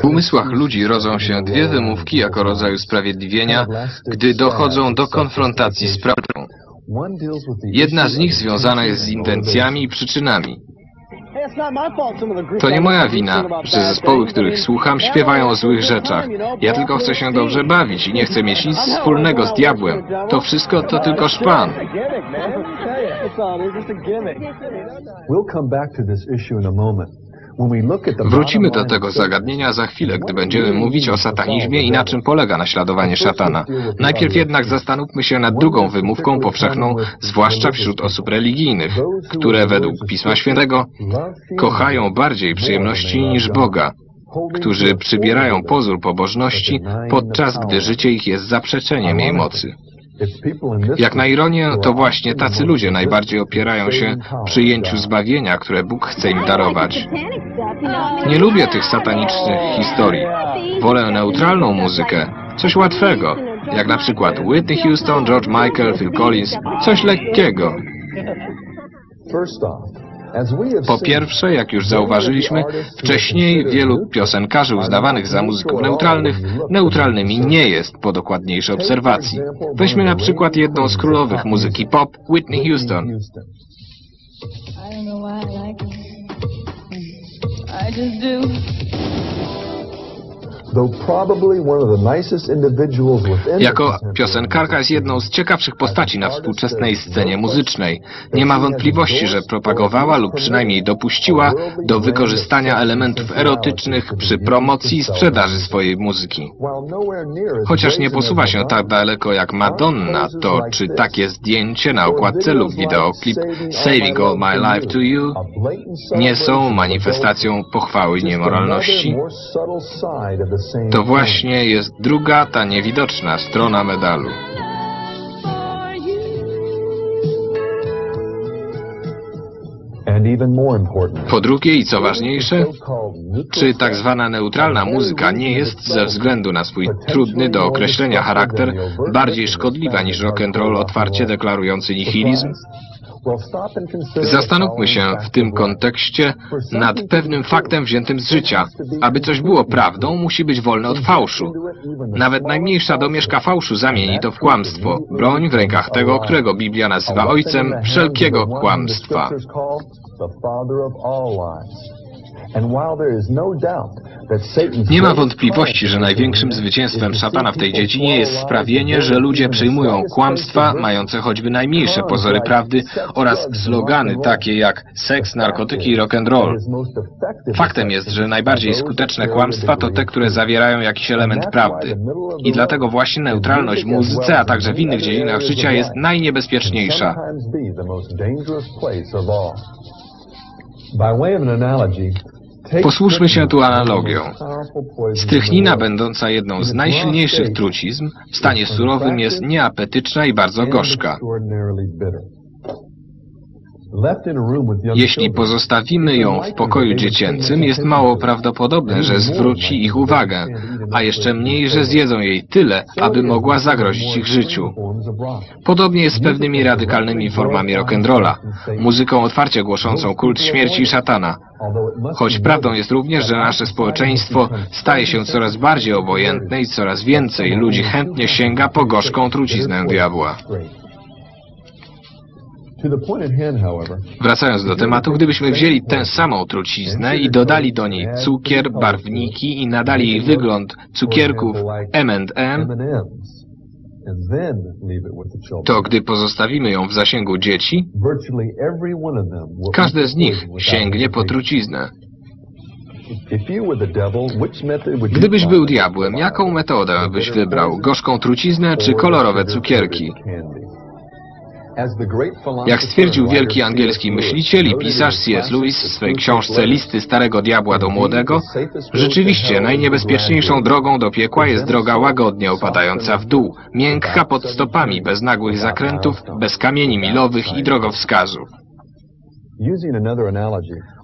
W umysłach ludzi rodzą się dwie wymówki jako rodzaju sprawiedliwienia, gdy dochodzą do konfrontacji z prawdą. Jedna z nich związana jest z intencjami i przyczynami. To nie moja wina, że zespoły, których słucham, śpiewają o złych rzeczach. Ja tylko chcę się dobrze bawić i nie chcę mieć nic wspólnego z diabłem. To wszystko to tylko szpan. We'll come back to this issue in a moment. Wrócimy do tego zagadnienia za chwilę, gdy będziemy mówić o satanizmie i na czym polega naśladowanie szatana. Najpierw jednak zastanówmy się nad drugą wymówką powszechną, zwłaszcza wśród osób religijnych, które według Pisma Świętego kochają bardziej przyjemności niż Boga, którzy przybierają pozór pobożności, podczas gdy życie ich jest zaprzeczeniem jej mocy. Jak na ironię, to właśnie tacy ludzie najbardziej opierają się przyjęciu zbawienia, które Bóg chce im darować. Nie lubię tych satanicznych historii. Wolę neutralną muzykę, coś łatwego, jak na przykład Whitney Houston, George Michael, Phil Collins, coś lekkiego. Po pierwsze, jak już zauważyliśmy, wcześniej wielu piosenkarzy uznawanych za muzyków neutralnych, neutralnymi nie jest po dokładniejszej obserwacji. Weźmy na przykład jedną z królowych muzyki pop, Whitney Houston. I don't know why I like him. I just do. Jako piosenkarka jest jedną z ciekawszych postaci na współczesnej scenie muzycznej. Nie ma wątpliwości, że propagowała lub przynajmniej dopuściła do wykorzystania elementów erotycznych przy promocji i sprzedaży swojej muzyki. Chociaż nie posuwa się tak daleko jak Madonna, to czy takie zdjęcie na okładce lub wideoklip Saving All My Life to You nie są manifestacją pochwały niemoralności? To właśnie jest druga, ta niewidoczna strona medalu. Po drugie i co ważniejsze, czy tak zwana neutralna muzyka nie jest ze względu na swój trudny do określenia charakter bardziej szkodliwa niż rock'n'roll otwarcie deklarujący nihilizm? And Zastanówmy się w tym kontekście nad pewnym faktem wziętym z życia. Aby coś było prawdą, musi być wolne od fałszu. Nawet najmniejsza domieszka fałszu zamieni to w kłamstwo. Broń w rękach tego, którego Biblia nazywa ojcem wszelkiego kłamstwa. Nie ma wątpliwości, że największym zwycięstwem szatana w tej dziedzinie jest sprawienie, że ludzie przyjmują kłamstwa mające choćby najmniejsze pozory prawdy oraz slogany takie jak seks, narkotyki i rock'n'roll. Faktem jest, że najbardziej skuteczne kłamstwa to te, które zawierają jakiś element prawdy. I dlatego właśnie neutralność w muzyce, a także w innych dziedzinach życia jest najniebezpieczniejsza. By way of an analogy, Posłuszmy się tu analogią. Strychnina, będąca jedną z najsilniejszych trucizn, w stanie surowym jest nieapetyczna i bardzo gorzka. Jeśli pozostawimy ją w pokoju dziecięcym, jest mało prawdopodobne, że zwróci ich uwagę, a jeszcze mniej, że zjedzą jej tyle, aby mogła zagrozić ich życiu. Podobnie jest z pewnymi radykalnymi formami rock'n'rolla, muzyką otwarcie głoszącą kult śmierci szatana. Choć prawdą jest również, że nasze społeczeństwo staje się coraz bardziej obojętne i coraz więcej ludzi chętnie sięga po gorzką truciznę diabła. Wracając do tematu, gdybyśmy wzięli tę samą truciznę i dodali do niej cukier, barwniki i nadali jej wygląd cukierków M&M, to gdy pozostawimy ją w zasięgu dzieci, każde z nich sięgnie po truciznę. Gdybyś był diabłem, jaką metodę byś wybrał? Gorzką truciznę czy kolorowe cukierki? Jak stwierdził wielki angielski myśliciel i pisarz C.S. Lewis w swej książce Listy Starego Diabła do Młodego, rzeczywiście najniebezpieczniejszą drogą do piekła jest droga łagodnie opadająca w dół, miękka pod stopami, bez nagłych zakrętów, bez kamieni milowych i drogowskazów.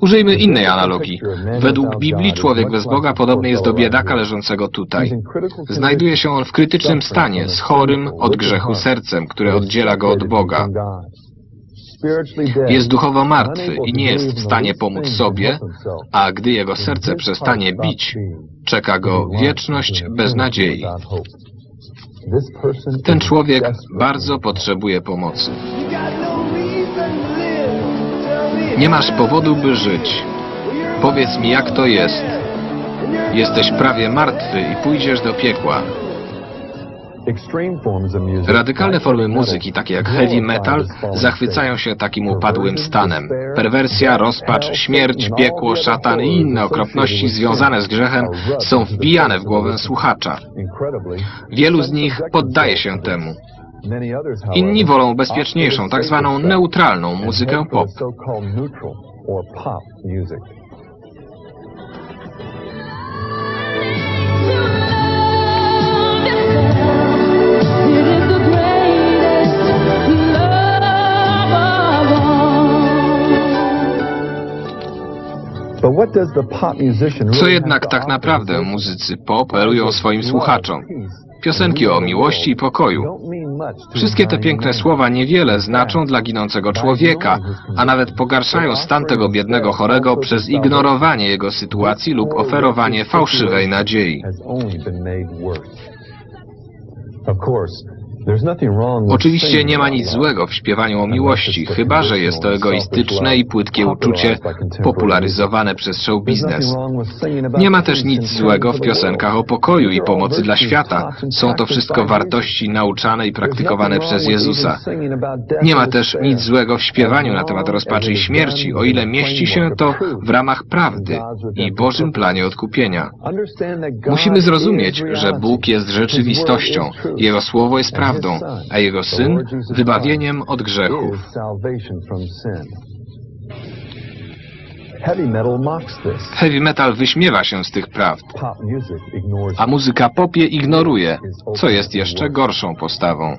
Użyjmy innej analogii. Według Biblii człowiek bez Boga podobny jest do biedaka leżącego tutaj. Znajduje się on w krytycznym stanie, z chorym od grzechu sercem, które oddziela go od Boga. Jest duchowo martwy i nie jest w stanie pomóc sobie, a gdy jego serce przestanie bić, czeka go wieczność bez nadziei. Ten człowiek bardzo potrzebuje pomocy. Nie masz powodu, by żyć. Powiedz mi, jak to jest. Jesteś prawie martwy i pójdziesz do piekła. Radykalne formy muzyki, takie jak heavy metal, zachwycają się takim upadłym stanem. Perwersja, rozpacz, śmierć, piekło, szatan i inne okropności związane z grzechem są wbijane w głowę słuchacza. Wielu z nich poddaje się temu. Inni wolą bezpieczniejszą, tak zwaną neutralną muzykę pop. Co jednak tak naprawdę muzycy pop oferują swoim słuchaczom? Piosenki o miłości i pokoju. Wszystkie te piękne słowa niewiele znaczą dla ginącego człowieka, a nawet pogarszają stan tego biednego chorego przez ignorowanie jego sytuacji lub oferowanie fałszywej nadziei. Oczywiście nie ma nic złego w śpiewaniu o miłości, chyba że jest to egoistyczne i płytkie uczucie popularyzowane przez show biznes. Nie ma też nic złego w piosenkach o pokoju i pomocy dla świata. Są to wszystko wartości nauczane i praktykowane przez Jezusa. Nie ma też nic złego w śpiewaniu na temat rozpaczy i śmierci, o ile mieści się to w ramach prawdy i Bożym planie odkupienia. Musimy zrozumieć, że Bóg jest rzeczywistością, Jego Słowo jest prawdą, a Jego Syn wybawieniem od grzechów. Heavy metal wyśmiewa się z tych prawd, a muzyka pop je ignoruje, co jest jeszcze gorszą postawą.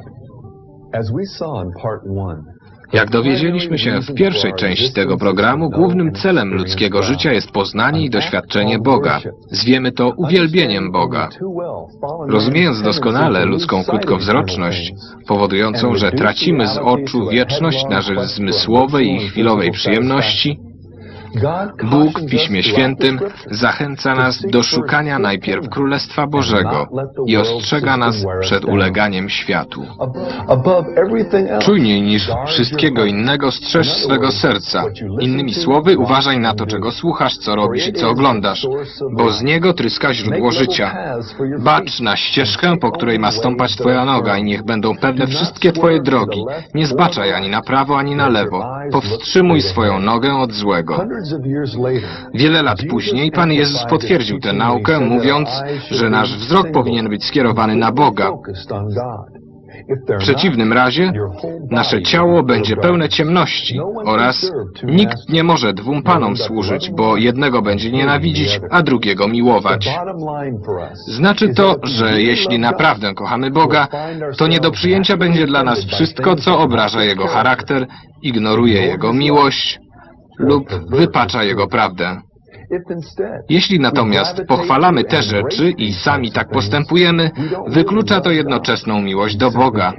Jak dowiedzieliśmy się w pierwszej części tego programu, głównym celem ludzkiego życia jest poznanie i doświadczenie Boga. Zwiemy to uwielbieniem Boga. Rozumiejąc doskonale ludzką krótkowzroczność, powodującą, że tracimy z oczu wieczność na rzecz zmysłowej i chwilowej przyjemności, Bóg w Piśmie Świętym zachęca nas do szukania najpierw Królestwa Bożego i ostrzega nas przed uleganiem światu. Czujniej niż wszystkiego innego strzeż swego serca. Innymi słowy, uważaj na to, czego słuchasz, co robisz i co oglądasz, bo z niego tryska źródło życia. Bacz na ścieżkę, po której ma stąpać Twoja noga i niech będą pewne wszystkie Twoje drogi. Nie zbaczaj ani na prawo, ani na lewo. Powstrzymuj swoją nogę od złego. Wiele lat później Pan Jezus potwierdził tę naukę, mówiąc, że nasz wzrok powinien być skierowany na Boga. W przeciwnym razie nasze ciało będzie pełne ciemności oraz nikt nie może dwóm panom służyć, bo jednego będzie nienawidzić, a drugiego miłować. Znaczy to, że jeśli naprawdę kochamy Boga, to nie do przyjęcia będzie dla nas wszystko, co obraża Jego charakter, ignoruje Jego miłość lub wypacza Jego prawdę. Jeśli natomiast pochwalamy te rzeczy i sami tak postępujemy, wyklucza to jednoczesną miłość do Boga.